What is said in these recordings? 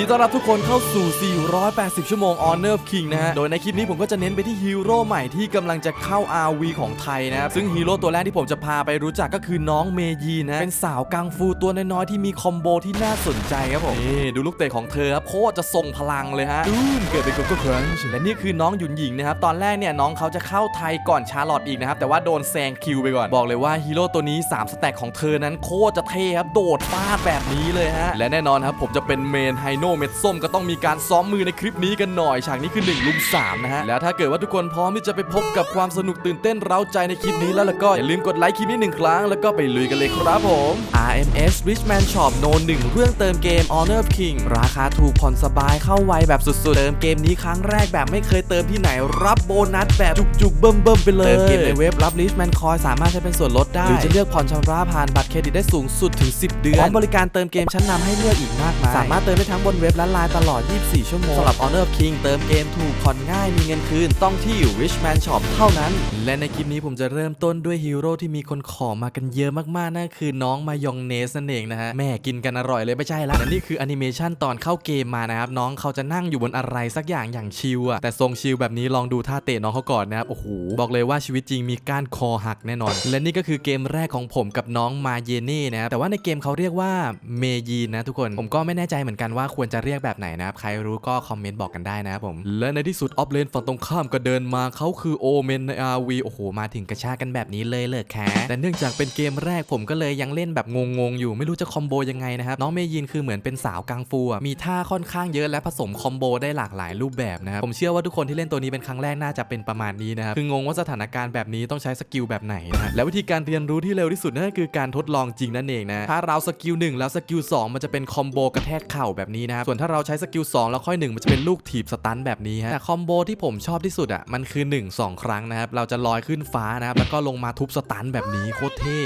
ดีต้อนรับทุกคนเข้าสู่ 480 ชั่วโมง Honor of King นะฮะ โดยในคลิปนี้ผมก็จะเน้นไปที่ฮีโร่ใหม่ที่กำลังจะเข้า RV ของไทยนะครับ ซึ่งฮีโร่ตัวแรกที่ผมจะพาไปรู้จักก็คือน้องเมยีนะ เป็นสาวกังฟูตัวน้อยๆ ที่มีคอมโบที่น่าสนใจครับผม นี่ ดูลูกเตะของเธอครับโคตรจะทรงพลังเลยฮะดูนเกิดเป็นโกโก้ครันช์และนี่คือน้องหยุนหญิงนะครับ ตอนแรกเนี่ยน้องเขาจะเข้าไทยก่อนชาร์ลอตอีกนะครับ แต่ว่าโดนแซงคิวไปก่อน บอกเลยว่าฮีโร่ตัวนี้3สแต็กของเธอนั้นโคตรจะเท่ครับ โดดฟาดแบบนี้เลยฮะ และแน่นอนครับผมจะเป็นเมนไฮโนเม็ดส้มก็ต้องมีการซ้อมมือในคลิปนี้กันหน่อย ฉากนี้คือ1ลุม3นะฮะ แล้วถ้าเกิดว่าทุกคนพร้อมที่จะไปพบกับความสนุกตื่นเต้นเร้าใจในคลิปนี้แล้วแล้วก็อย่าลืมกดไลค์คลิปนี้หนึ่งครั้งแล้วก็ไปลุยกันเลยครับผม RMS Richman Shop โนหนึ่งเรื่องเติมเกม Honor of King ราคาถูกผ่อนสบายเข้าไวแบบสุดๆ เติมเกมนี้ครั้งแรกแบบไม่เคยเติมที่ไหนรับโบนัสแบบจุกๆเบิ่มๆไปเลย เติมเกมในเว็บรับ Richman Coin สามารถใช้เป็นส่วนลดได้ หรือจะเลือกผ่อนชำระผ่านบัตรเครดิตได้สูงสุดถึง 10 เดือนพร้อมบริการเติมเกมชั้นนำให้เลือกอีกมากมายสามารถเติมได้ทั้งบนนเว็บและไลน์ตลอด 24 ชั่วโมงสำหรับ Honor of King เติมเกมถูกผ่อนง่ายมีเงินคืน ต้องที่ Richman Shop เท่านั้น และในคลิปนี้ผมจะเริ่มต้นด้วยฮีโร่ที่มีคนขอมากันเยอะมากๆนั่นคือน้องมายองเนสนั่นเองนะฮะแม่กินกันอร่อยเลยไม่ใช่ละและนี่คือแอนิเมชันตอนเข้าเกมมานะครับน้องเขาจะนั่งอยู่บนอะไรสักอย่างอย่างชิลอะแต่ทรงชิลแบบนี้ลองดูท่าเตะน้องเขาก่อนนะครับโอ้โหบอกเลยว่าชีวิตจริงมีกานคอหักแน่นอน และนี่ก็คือเกมแรกของผมกับน้องมาเยเน่นะครับแต่ว่าในเกมเขาเรียกว่าเมยีนนะทุกคนผมก็ไม่แน่ใจเหมือนกันว่าคควรจะเรียกแบบไหนนะครับ ใครรู้ก็คอมเมนต์บอกกันได้นะครับผม และในที่สุดออฟเลนฝั่งตรงข้ามก็เดินมาเขาคือโอเมนใน RV โอ้โห มาถึงกระชากกันแบบนี้เลยเลยแค่แต่เนื่องจากเป็นเกมแรกผมก็เลยยังเล่นแบบงงๆอยู่ไม่รู้จะคอมโบยังไงนะครับ น้องเมยินคือเหมือนเป็นสาวกังฟูมีท่าค่อนข้างเยอะและผสมคอมโบได้หลากหลายรูปแบบนะครับผมเชื่อว่าทุกคนที่เล่นตัวนี้เป็นครั้งแรกน่าจะเป็นประมาณนี้นะครับคืองงว่าสถานการณ์แบบนี้ต้องใช้สกิลแบบไหนนะฮะและวิธีการเรียนรู้ที่เร็วที่สุดนั่นก็คือการทดลองจริงนั่นเองนะถ้าเราสกิล1แล้วสกิล2มันจะเป็นคอมโบกระแทกเข่าแบบนี้นะครับ ส่วนถ้าเราใช้สกิล2แล้วค่อย 1 มันจะเป็นลูกถีบสตันแบบนี้ฮะแต่คอมโบที่ผมชอบที่สุดอะมันคือ 1 2 ครั้งนะครับ เราจะลอยขึ้นฟ้านะครับ แล้วก็ลงมาทุบสตันแบบนี้โคตรเท่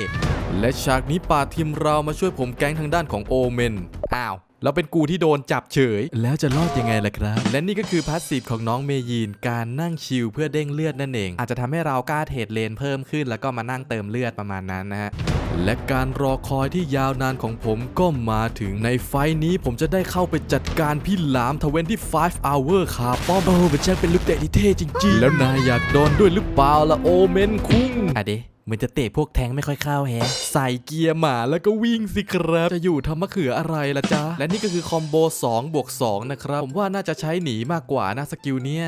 และฉากนี้ป่าทีมเรามาช่วยผมแก๊งทางด้านของโอเมน อ้าว แล้วเป็นกูที่โดนจับเฉย แล้วจะรอดยังไงล่ะครับ และนี่ก็คือพาสซีฟของน้องเมยีนการนั่งชิลเพื่อเด้งเลือดนั่นเอง อาจจะทำให้เรากล้าเทรดเลนเพิ่มขึ้น แล้วก็มานั่งเติมเลือดประมาณนั้นนะฮะและการรอคอยที่ยาวนานของผมก็มาถึงในไฟท์นี้ผมจะได้เข้าไปจัดการพี่หลาม25 hour คาป้อมโอ้มันช่างเป็นลูกเตะที่เท่จริง ๆ แล้วนายอยากโดนด้วยหรือเปล่าล่ะโอเมนคุ้งอะเด เหมือนจะเตะพวกแทงไม่ค่อยเข้าแฮะ ใส่เกียร์หมาแล้วก็วิ่งสิครับ จะอยู่ทำมะเขืออะไรล่ะจ๊ะ และนี่ก็คือคอมโบ2บวก2นะครับ ผมว่าน่าจะใช้หนีมากกว่านะสกิลเนี้ย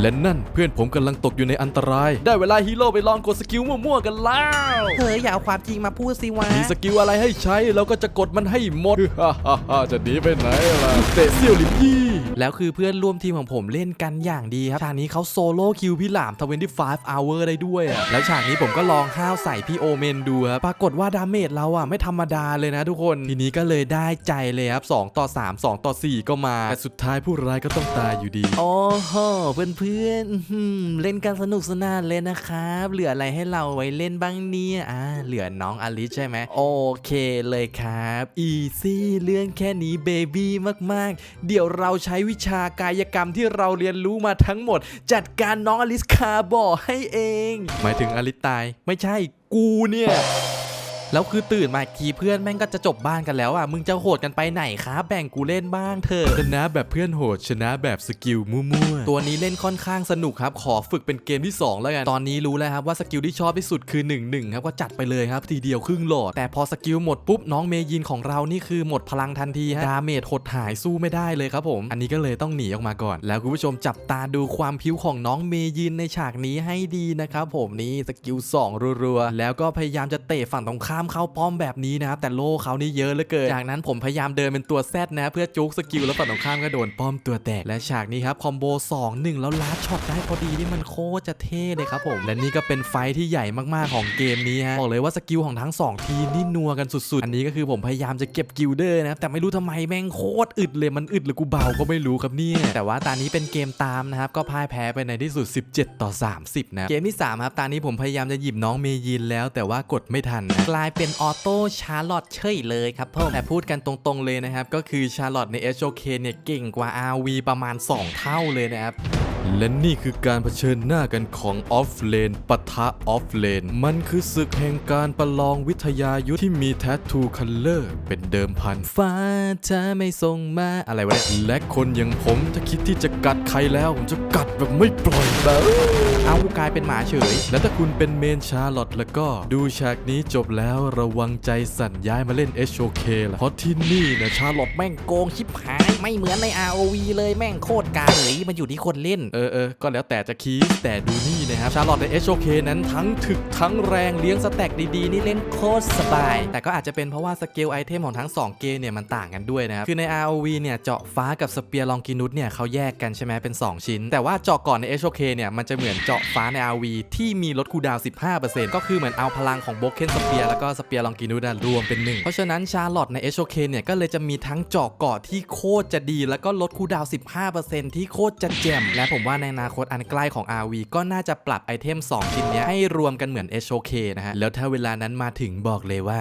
และนั่นเพื่อนผมกำลังตกอยู่ในอันตราย ได้เวลาฮีโร่ไปลองกดสกิลมั่วๆกันแล้วเฮ้ยอย่าเอาความจริงมาพูดสิวะมีสกิลอะไรให้ใช้เราก็จะกดมันให้หมดจะหนีไปไหนล่ะเตะเซี่ยวหลิมยี่แล้วคือเพื่อนร่วมทีมของผมเล่นกันอย่างดีครับฉากนี้เขาโซโล่คิวพี่หลาม25 hour ได้ด้วยอะแล้วฉากนี้ผมก็ลองห้าวใส่พี่โอเมนดูครับปรากฏว่าดาเมจเราอะไม่ธรรมดาเลยนะทุกคนทีนี้ก็เลยได้ใจเลยครับ2ต่อ 3 2 ต่อ 4 ก็มาแต่สุดท้ายผู้ร้ายก็ต้องตายอยู่ดีโอ้โหเพื่อนเพื่อนเล่นกันสนุกสนานเลยนะครับ เหลืออะไรให้เราไว้เล่นบ้างเนี่ยอ่าเหลือน้องอลิซใช่ไหมโอเคเลยครับอีซี่เรื่องแค่นี้เบบี้มากๆ เดี๋ยวเราใช้วิชากายกรรมที่เราเรียนรู้มาทั้งหมด จัดการน้องอลิสคาบอให้เอง หมายถึงอลิตตายไม่ใช่กูเนี่ย แล้วคือตื่นมาอีกทีเพื่อนแม่งก็จะจบบ้านกันแล้วอะมึงจะโหดกันไปไหนครับแบ่งกูเล่นบ้างเถอะชนะแบบเพื่อนโหดชนะแบบสกิลมั่วๆตัวนี้เล่นค่อนข้างสนุกครับขอฝึกเป็นเกมที่ 2 แล้วกันตอนนี้รู้แล้วครับว่าสกิลที่ชอบที่สุดคือ1 1ครับก็จัดไปเลยครับทีเดียวครึ่งหลอดแต่พอสกิลหมดปุ๊บน้องเมยินของเรานี่คือหมดพลังทันทีฮะดาเมจหดหายสู้ไม่ได้เลยครับผม อันนี้ก็เลยต้องหนีออกมาก่อน แล้วคุณผู้ชมจับตาดูความพิ้วของน้องเมยินในฉากนี้ให้ดีนะครับผมนี่สกิล2รัวๆแล้วก็พยายามจะเตะฝั่งตรงข้ามเขาป้อมแบบนี้นะครับแต่โล่เขานี่เยอะเหลือเกินจากนั้นผมพยายามเดินเป็นตัวแซดนะเพื่อจุกสกิลแล้วฝั่งตรงข้ามก็โดนป้อมตัวแตกและฉากนี้ครับคอมโบ2 1 แล้วลัดช็อตได้พอดีนี่มันโคตรจะเท่เลยครับผมและนี่ก็เป็นไฟที่ใหญ่มากๆของเกมนี้ฮะบอกเลยว่าสกิลของทั้ง 2 ทีมนี่นัวกันสุดๆ อันนี้ก็คือผมพยายามจะเก็บกิลเดอร์นะครับแต่ไม่รู้ทำไมแม่งโคตรอึดเลยมันอึดหรือกูเบาก็ไม่รู้ครับเนี่ยแต่ว่าตอนนี้เป็นเกมตามนะครับก็พ่ายแพ้ไปในที่สุด 17 ต่อ 30 นะเกมที่สามครับตอนนี้ผมพยายามจะหยิบน้องเมยินแล้วแต่ว่ากดไม่ทันกลายเป็นออโต้ชาร์ลอตเฉยเลยครับผมแต่พูดกันตรงๆเลยนะครับ ก็คือชาร์ลอตใน HOK เนี่ยเก่งกว่า RV ประมาณ 2 เท่าเลยนะครับ และนี่คือการเผชิญหน้ากันของออฟเลนปะทะออฟเลน มันคือศึกแห่งการประลองวิทยายุทธที่มีแท t ทูคัลเลอร์เป็นเดิมพันฟ้าเธอไม่ส่งมาอะไรวะเนี่ยและคนอย่างผมถ้าคิดที่จะกัดใครแล้วผมจะกัดแบบไม่ปล่อยแบบเอากูกลายเป็นหมาเฉย และถ้าคุณเป็นเมนชาร์ลอตแล้วก็ดูฉากนี้จบแล้วระวังใจสั่นย้ายมาเล่น HOK ละเพราะที่นี่นะชาร์ลอตแม่งโกงชิบหาย ไม่เหมือนใน ROV เลยแม่งโคตรกาเลยมันอยู่ที่คนเล่น เออเออก็แล้วแต่จะคีย์แต่ดูนี่นะครับ ชาร์ลอตใน HOK นั้นทั้งถึกทั้งแรงเลี้ยงสแต็กดีๆ นี่เล่นโคตรสบาย แต่ก็อาจจะเป็นเพราะว่าสเกลไอเทมของทั้ง 2 เกมเนี่ยมันต่างกันด้วยนะครับ คือใน ROV เนี่ยเจาะฟ้ากับสเปียร์ลองกินุสเนี่ยเขาแยกกันใช่ไหมเป็น 2 ชิ้น แต่ว่าเจาะก่อนใน HOK เนี่ยมันจะเหมือนเจาะฟ้าใน ROV ที่มีลดคูดาว 15%ก็คือเหมือนเอาพลังของโบเคนสเปียร์แล้วก็สเปียร์ลองกินุสรวมเป็นหนึ่งเพราะฉะนั้นชาร์ลอตใน HOK เนี่ยก็เลยจะมีทั้งเจาะเกาะที่โคตรจะดี แล้วก็ลดคูดาว 15%ที่โคตรจะแจ่มและผมมว่าในอนาคตอันใกล้ของ RV ก็น่าจะปรับไอเทม 2 ชิ้นนี้ให้รวมกันเหมือน HOK นะฮะ แล้วถ้าเวลานั้นมาถึงบอกเลยว่า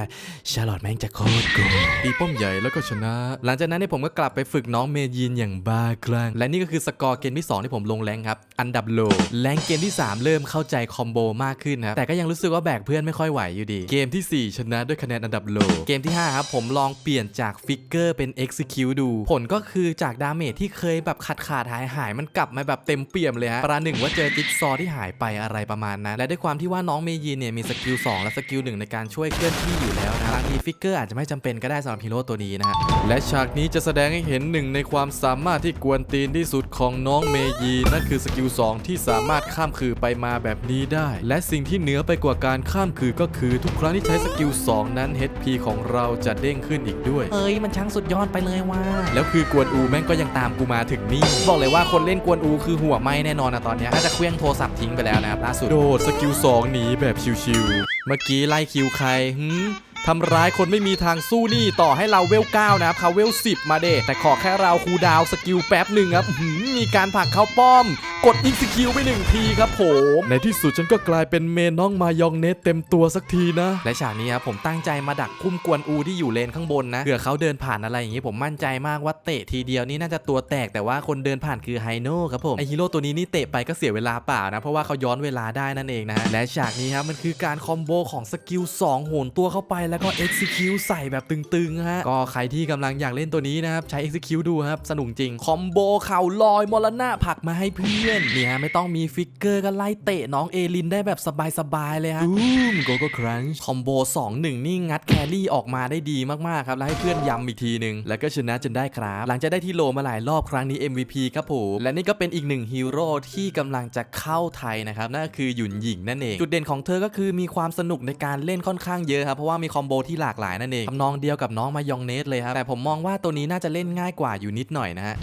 ชาร์ลอตแม่งจะโคตรโกงตีป้อมใหญ่แล้วก็ชนะ หลังจากนั้นเนี่ยผมก็กลับไปฝึกน้องเมยีนอย่างบ้าคลั่งและนี่ก็คือสกอร์เกมที่ 2 ที่ผมลงแรงครับอันดับโลแรงเกมที่ 3 เริ่มเข้าใจคอมโบมากขึ้นนะแต่ก็ยังรู้สึกว่าแบกเพื่อนไม่ค่อยไหวอยู่ดี เกมทีสี่4 ชนะด้วยคะแนนอันดับโลเกมที่5ครับผมลองเปลี่ยนจากฟิกเกอร์เป็น Execute ดู ผลก็คือจากดาเมจที่เคยแบบขาดขาดหายหายมันกลับมาแบบเต็มเปี่ยมเลยฮะประหนึ่งว่าเจอจิ๊กซอว์ที่หายไปอะไรประมาณนั้น และด้วยความที่ว่าน้องเมยีนเนี่ยมีสกิล2และสกิล1ในการช่วยเคลื่อนที่อยู่แล้วนะบางทีฟิกเกอร์อาจจะไม่จำเป็นก็ได้สำหรับฮีโร่ตัวนี้นะฮะและฉากนี้จะแสดงให้เห็นหนึ่งในความสามารถที่กวนตีนที่สุดของน้องเมยีนั่นคือสกิล2ที่สามารถข้ามคือไปมาแบบนี้ได้ และสิ่งที่เหนือไปกว่าการข้ามคือก็คือทุกครั้งที่ใช้สกิล2นั้น HP ของเราจะเด้งขึ้นอีกด้วย เอ้ยมันช่างสุดยอดไปเลยว่า แล้วคือกวนอูแม่งก็ยังตามกูมาถึงนี่ บอกเลยว่าคนเล่นกวนอูคือหัวไหมแน่นอนนะตอนนี้น่าจะเคลื่องโทรศัพท์ทิ้งไปแล้วนะครับล่าสุดโดดสกิล2หนีแบบชิวๆเมื่อกี้ไล่คิวใครหืม ทำร้ายคนไม่มีทางสู้นี่ต่อให้เราเวล9นะครับเขาเวล10มาเดแต่ขอแค่เราคูลดาวน์สกิลแป๊บหนึ่งครับอื้อหือมีการผลักเข้าป้อม กดอีกสกิลไปหนึ่งทีครับผมในที่สุดฉันก็กลายเป็นเมนน้องมายองเนสเต็มตัวสักทีนะ และฉากนี้ครับผมตั้งใจมาดักคุ้มกวนอูที่อยู่เลนข้างบนนะเผื่อเขาเดินผ่านอะไรอย่างงี้ผมมั่นใจมากว่าเตะทีเดียวนี่น่าจะตัวแตกแต่ว่าคนเดินผ่านคือไฮโน่ครับผมไอฮีโร่ตัวนี้นี่เตะไปก็เสียเวลาเปล่านะ เพราะว่าเขาย้อนเวลาได้นั่นเองนะฮะและฉากนี้ครับมันคือการคอมโบของสกิล2โหนตัวเข้าไปแล้วก็ execute ใส่แบบตึงๆฮะก็ใครที่กำลังอยากเล่นตัวนี้นะครับใช้ execute ดูครับสนุกจริงคอมโบเข่าลอยมรณะผลักมาให้เพื่อนเนี่ยไม่ต้องมีฟิกเกอร์ก็ไล่เตะน้องเอลินได้แบบสบายๆเลยฮะอืมโกโก้ครั้งคอมโบ2 1 นี่งัดแครี่ออกมาได้ดีมากๆครับแล้วให้เพื่อนย้ำอีกทีหนึ่งแล้วก็ชนะจนได้ครับ หลังจากได้ที่โลมาหลายรอบครั้งนี้ MVP ครับผมและนี่ก็เป็นอีกหนึ่งฮีโร่ที่กำลังจะเข้าไทยนะครับนั่นก็คือหยุนหญิงนั่นเองจุดเด่นของเธอก็คือมีความสนุกในการเล่นค่อนข้างเยอะครับเพราะว่ามีคอมโบที่หลากหลายนั่นเองทำนองเดียวกับน้องมายองเนสเลยครับแต่ผมมองว่าตัวนี้น่าจะเล่นง่ายกว่าอยู่นิดหน่อยนะฮะ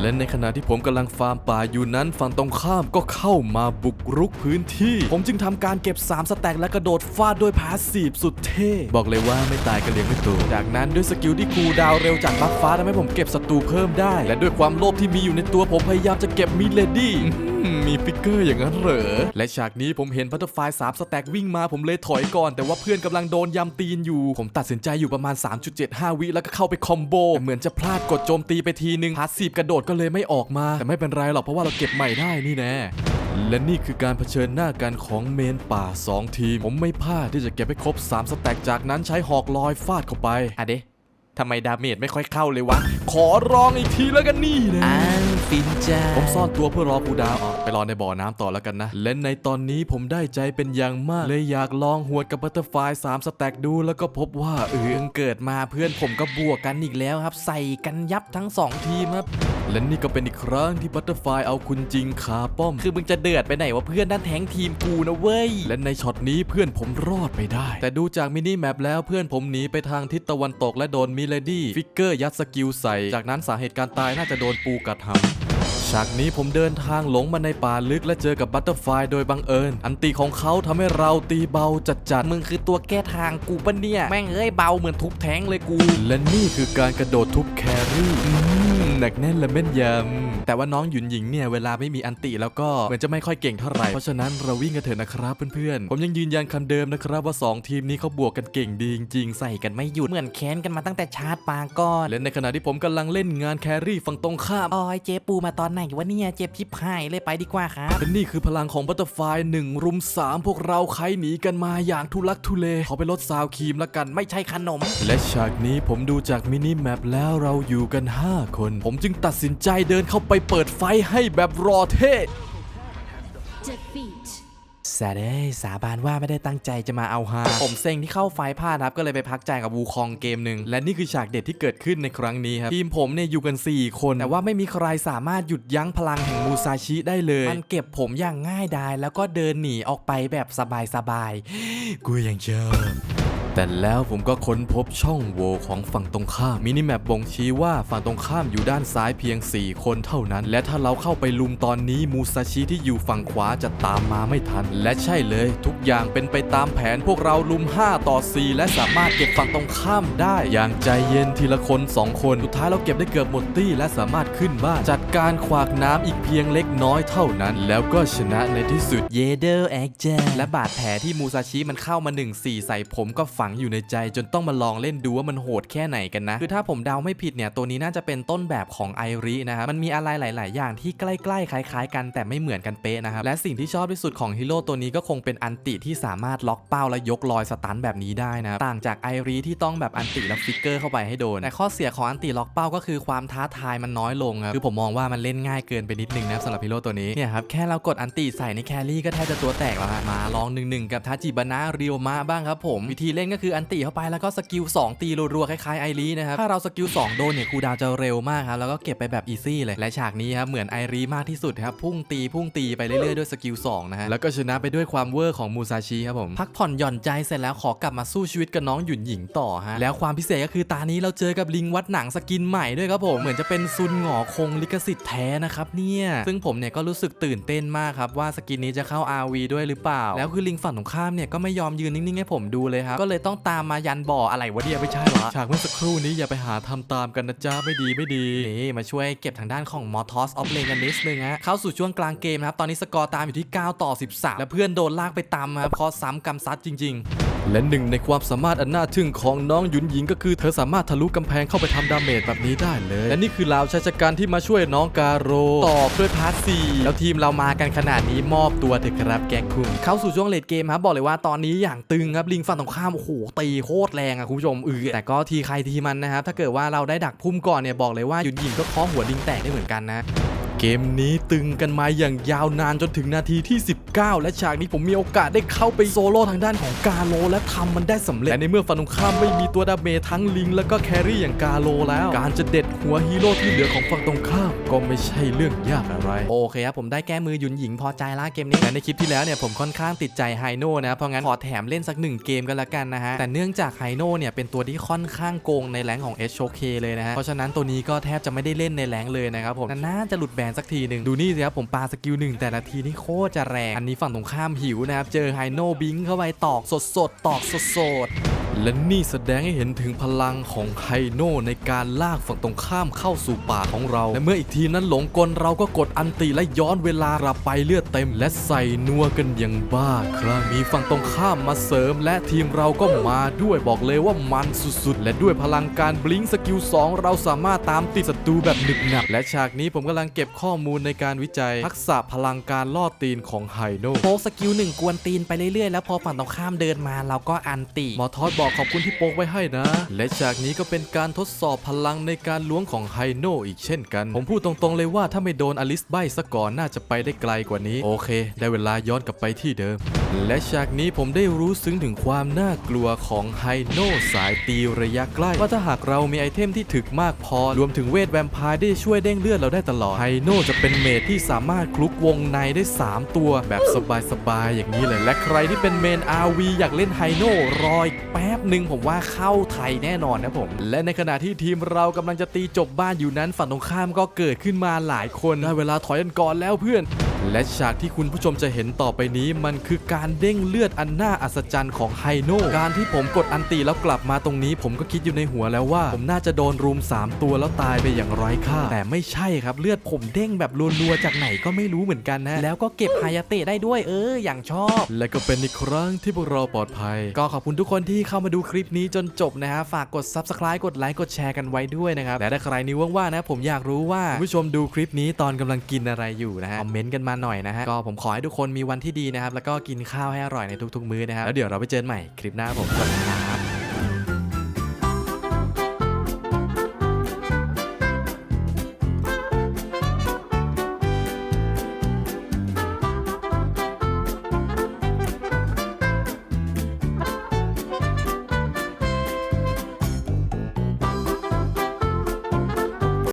และในขณะที่ผมกำลังฟาร์มป่าอยู่นั้นฝั่งตรงข้ามก็เข้ามาบุกรุกพื้นที่ ผมจึงทำการเก็บ 3 สแต็กและกระโดดฟาดด้วยพาสซีฟสุดเท่ บอกเลยว่าไม่ตายก็เลี้ยงไม่โตจากนั้นด้วยสกิลที่คูดาวเร็วจากบัฟฟ้าทำให้ผมเก็บศัตรูเพิ่มได้ และด้วยความโลภที่มีอยู่ในตัวผมพยายามจะเก็บมิเลดี้ มมีฟิกเกอร์อย่างนั้นเหรอ และฉากนี้ผมเห็นพัตเตอร์ไฟสามสแต็กวิ่งมาผมเลยถอยก่อน แต่ว่าเพื่อนกำลังโดนยำตีนอยู่ ผมตัดสินใจอยู่ประมาณ 3.75 วิแล้วก็เข้าไปคอมโบแต่เหมือนจะพลาดกดโจมตีไปทีนึงพาสซีฟกระโดดก็เลยไม่ออกมา แต่ไม่เป็นไรหรอกเพราะว่าเราเก็บใหม่ได้นี่แน่และนี่คือการเผชิญหน้ากันของเมนป่า 2 ทีม ผมไม่พลาดที่จะเก็บให้ครบ 3 สแต็กจากนั้นใช้หอกลอยฟาดเข้าไปอะเด ทำไมดาเมจไม่ค่อยเข้าเลยวะ ขอร้องอีกทีแล้วกันนี่นะอันฟินจ้าผมซ่อนตัวเพื่อรอปูดาวอ๋อ ไปรอในบ่อน้ำต่อแล้วกันนะ และในตอนนี้ผมได้ใจเป็นอย่างมาก เลยอยากลองหวดกับบัตเตอร์ไฟสามสแต็กดู แล้วก็พบว่าเออเกิดมาเพื่อนผมก็บวกกันอีกแล้วครับ ใส่กันยับทั้งสองทีมครับและนี่ก็เป็นอีกครั้งที่บัตเตอร์ไฟเอาคุณจริงคาป้อม คือมึงจะเดือดไปไหนวะเพื่อนด้านแทงทีมกูนะเว้ย และในช็อตนี้เพื่อนผมรอดไปได้ แต่ดูจากมินิแมปแล้วเพื่อนผมหนีไปทางทิศตะวันตกและโดนมิเลดี้ฟิกเกอร์ยัดสกิลใส่ จากนั้นสาเหตุการตายน่าจะโดนปูกัดหำ ฉากนี้ผมเดินทางหลงมาในป่าลึกและเจอกับบัตเตอร์ไฟโดยบังเอิญ อันตีของเขาทำให้เราตีเบาจัดจัดๆมึงคือตัวแก้ทางกูปะเนี่ย แม่งเอ้ยเบาเหมือนทุบแทงเลยกู และนี่คือการกระโดดทุบแครี่อืมหนักแน่นและแม่นยำแต่ว่าน้องหยุนหญิงเนี่ยเวลาไม่มีอันติแล้วก็เหมือนจะไม่ค่อยเก่งเท่าไหร่ เพราะฉะนั้นเราวิ่งกันเถอะนะครับเพื่อนๆ ผมยังยืนยันคำเดิมนะครับว่า 2 ทีมนี้เขาบวกกันเก่งดีจริงๆ ใส่กันไม่หยุด เหมือนแค้นกันมาตั้งแต่ชาร์จปางก่อนและในขณะที่ผมกำลังเล่นงานแครี่ฝั่งตรงข้ามออยเจ๊ปูมาตอนไหนไหนวะเนี่ยเจ็บชิบหายเลยไปดีกว่าครับและนี่คือพลังของบัตเตอร์ไฟหนึ่งรุมสามพวกเราใครหนีกันมาอย่างทุลักทุเลขอไปลดซาวครีมแล้วกันไม่ใช่ขนม และฉากนี้ผมดูจากมินิแมปแล้วเราอยู่กัน 5 คน ผมจึงตัดสินใจเดินเข้าไปเปิดไฟให้แบบรอเท่ Defeat. แซดเอ้ยสาบานว่าไม่ได้ตั้งใจจะมาเอาฮาผมเซ็งที่เข้าไฟพลาดครับก็เลยไปพักใจกับวูคองเกมหนึ่งและนี่คือฉากเด็ดที่เกิดขึ้นในครั้งนี้ครับทีมผมเนี่ยอยู่กัน 4 คน แต่ว่าไม่มีใครสามารถหยุดยั้งพลังแห่งมูซาชิได้เลยมันเก็บผมอย่างง่ายดายแล้วก็เดินหนีออกไปแบบสบายๆกูยังชอบ แต่แล้วผมก็ค้นพบช่องโหว่ของฝั่งตรงข้ามมินิแมปบ่งชี้ว่าฝั่งตรงข้ามอยู่ด้านซ้ายเพียง 4 คนเท่านั้น และถ้าเราเข้าไปลุมตอนนี้มูซาชิที่อยู่ฝั่งขวาจะตามมาไม่ทัน และใช่เลย ทุกอย่างเป็นไปตามแผนพวกเราลุม 5 ต่อ 4 และสามารถเก็บฝั่งตรงข้ามได้ อย่างใจเย็นทีละคน 2 คนสุดท้ายเราเก็บได้เกือบหมดตี้และสามารถขึ้นบ้านจัดการขวากน้ำอีกเพียงเล็กน้อยเท่านั้น แล้วก็ชนะในที่สุดเยเดอร์แอคเจและบาดแผลที่มูซาชิมันเข้ามา1 4ใส่ผมก็ฝังอยู่ในใจจนต้องมาลองเล่นดูว่ามันโหดแค่ไหนกันนะ คือถ้าผมเดาไม่ผิดเนี่ยตัวนี้น่าจะเป็นต้นแบบของไอรินะครับมันมีอะไรหลาย ๆ อย่างที่ใกล้ ๆ คล้าย ๆ กันแต่ไม่เหมือนกันเป๊ะนะครับและสิ่งที่ชอบที่สุดของฮีโร่ตัวนี้ก็คงเป็นอันติที่สามารถล็อกเป้าและยกลอยสตันแบบนี้ได้นะครับต่างจากไอริที่ต้องแบบอันติแล้วฟิกเกอร์เข้าไปให้โดนแต่ข้อเสียของอันติล็อกเป้าก็คือความท้าทายมันน้อยลงครับคือผมมองว่ามันเล่นง่ายเกินไปนิดนึงนะสำหรับฮีโร่ตัวนี้เนี่ยครับแค่เรากดอันติใส่ในแครี่ก็แทบจะตัวแตกแล้วมาลองหนึ่งหนึ่งกับทาจิบานะเรียวมะบ้างครับผมวิธีเล่นก็คืออันติเข้าไปแล้วก็สกิล2ตีรัวๆคล้ายๆไอรีนะครับถ้าเราสกิล2โดนเนี่ยคูดาวจะเร็วมากครับแล้วก็เก็บไปแบบอีซี่เลยและฉากนี้ครับเหมือนไอรีมากที่สุดครับพุ่งตีพุ่งตีไปเรื่อยๆด้วยสกิล2นะฮะแล้วก็ชนะไปด้วยความเวอร์ของมูซาชิครับผมพักผ่อนหย่อนใจเสร็จแล้วขอกลับมาสู้ชีวิตกับน้องหยุนหญิงต่อฮะแล้วความพิเศษก็คือตานี้เราเจอกับลิงวัดหนังสกินใหม่ด้วยครับผมเหมือนจะเป็นซุนหงอคงลิขสิทธิ์แท้นะครับเนี่ยซึ่งผมเนี่ยก็รู้สึกตื่นเต้นมากครับว่าสกินนี้จะเข้า RV ด้วยหรือเปล่า แล้วคือลิงฝั่งตรงข้ามเนี่ยก็ไม่ยอมยืนนิ่งๆให้ผมดูเลยครับก็เลยต้องตามมายันบ่ออะไรวะเนี่ยไม่ใช่เหรอฉากเมื่อสักครู่นี้อย่าไปหาทำตามกันนะจ๊ะไม่ดีไม่ดีนี่มาช่วยเก็บทางด้านของ m o t o s of l e g a n i s นึงฮะเข้าสู่ช่วงกลางเกมนะครับตอนนี้สกอร์ตามอยู่ที่ 9 ต่อ 13 และเพื่อนโดนลากไปตามครับเพราะซ้ำกำซัดจริง และหนึ่งในความสามารถอันน่าทึ่งของน้องหยุนหญิงก็คือเธอสามารถทะลุกำแพงเข้าไปทำดาเมจแบบนี้ได้เลย และนี่คือลาวชายชะกันที่มาช่วยน้องกาโรๆตอบด้วยพาร์ท4แล้วทีมเรามากันขนาดนี้มอบตัวเถอะครับแกคุงเข้าสู่ช่วงเลดเกมครับบอกเลยว่าตอนนี้อย่างตึงครับลิงฝั่งตรงข้ามโอ้โหตีโคตรแรงอะคุณผู้ชมเออแต่ก็ทีใครทีมันนะครับถ้าเกิดว่าเราได้ดักพุ่มก่อนเนี่ยบอกเลยว่าหยุดหญิงก็เคาะหัวลิงแตกได้เหมือนกันนะ เกมนี้ตึงกันมาอย่างยาวนานจนถึงนาทีที่ 19 และฉากนี้ผมมีโอกาสได้เข้าไปโซโล่ทางด้านของกาโล และทำมันได้สำเร็จและในเมื่อฝั่งตรงข้ามไม่มีตัวดาเมจทั้งลิง แล้วก็แครี่อย่างกาโลแล้ว การจะเด็ดหัวฮีโร่ที่เหลือของฝั่งตรงข้ามก็ไม่ใช่เรื่องยากอะไร โอเคครับผมได้แก้มือหยุนหญิงพอใจละเกมนี้แต่ในคลิปที่แล้วเนี่ยผมค่อนข้างติดใจไฮโน่นะเพราะงั้นขอแถมเล่นสักหนึ่งเกมกันละกันนะฮะแต่เนื่องจากไฮโน่เนี่ยเป็นตัวที่ค่อนข้างโกงในแรงของ h o k เลยนะฮะเพราะฉะนั้นตัวนี้ก็แทบจะไม่ได้เล่นในแรงเลยนะครับผมน่าจะหลุดแบนสักทีหนึ่งดูนี่สิครับผมปาสกิลหนึ่งแต่ละทีนี่โคตรจะแรง อันนี้ฝั่งตรงข้ามหิวนะครับ เจอไฮโนบิงเข้าไปตอกสดๆ ตอกสดๆ และนี่แสดงให้เห็นถึงพลังของไฮโน่ในการลากฝั่งตรงข้ามเข้าสู่ป่าของเรา และเมื่ออีกทีมนั้นหลงกลเราก็กดอันติและย้อนเวลากลับไปเลือดเต็ม และใส่นัวกันอย่างบ้าครั้งมีฝั่งตรงข้ามมาเสริม และทีมเราก็มาด้วยบอกเลยว่ามันสุดๆ และด้วยพลังการบลิงสกิล2เราสามารถตามติดศัตรูแบบหนึบหนับและฉากนี้ผมกำลังเก็บข้อมูลในการวิจัย ทักษะพลังการล่อตีนของไฮโน่โป๊กสกิลหนึ่งกวนตีนไปเรื่อยๆแล้วพอฝั่งตรงข้ามเดินมาเราก็อันติหมอทอดบอกขอบคุณที่โป๊กไว้ให้นะ และจากนี้ก็เป็นการทดสอบพลังในการล้วงของไฮโนอีกเช่นกัน ผมพูดตรงๆเลยว่าถ้าไม่โดนอลิสใบซะก่อนน่าจะไปได้ไกลกว่านี้ โอเค ได้เวลาย้อนกลับไปที่เดิม และฉากนี้ผมได้รู้ซึ้งถึงความน่ากลัวของไฮโนสายตีระยะใกล้ ว่าถ้าหากเรามีไอเทมที่ถึกมากพอ รวมถึงเวทแวมไพร์ได้ช่วยเด้งเลือดเราได้ตลอดไฮโนจะเป็นเมจที่สามารถคลุกวงในได้ 3 ตัวแบบสบายๆอย่างนี้เลยและใครที่เป็นเมน RV อยากเล่นไฮโนรออีกแป๊บหนึ่งผมว่าเข้าไทยแน่นอนนะผม และในขณะที่ทีมเรากำลังจะตีจบบ้านอยู่นั้นฝั่งตรงข้ามก็เกิดขึ้นมาหลายคนได้เวลาถอยกันก่อนแล้วเพื่อน และฉากที่คุณผู้ชมจะเห็นต่อไปนี้มันคือการเด้งเลือดอันน่าอัศจรรย์ของไฮโน่การที่ผมกดอันตีแล้วกลับมาตรงนี้ ผมก็คิดอยู่ในหัวแล้วว่า ผมน่าจะโดนรุม 3 ตัวแล้วตายไปอย่างไร้ค่า แต่ไม่ใช่ครับเลือดผมเด้งแบบรัวๆจากไหนก็ไม่รู้เหมือนกันนะ แล้วก็เก็บฮายาเตะได้ด้วยเอออย่างชอบ และก็เป็นอีกครั้งที่พวกเราปลอดภัย ก็ขอบคุณทุกคนที่เข้ามาดูคลิปนี้จนจบนะฮะฝากกด subscribe กดไลค์กดแชร์กันไว้ด้วยนะครับและถ้าใครนิ้วว่างๆนะ ผมอยากรู้ว่าคุณผู้ชมดูคลิปนี้ตอนกำลังกินอะไรอยู่นะฮะคอมเมนต์กันมาหน่อยนะฮะก็ผมขอให้ทุกคนมีวันที่ดีนะครับแล้วก็กินข้าวให้อร่อยในทุกๆมื้อนะครับแล้วเดี๋ยวเราไปเจอกันใหม่คลิปหน้าผมสวัสดีครับ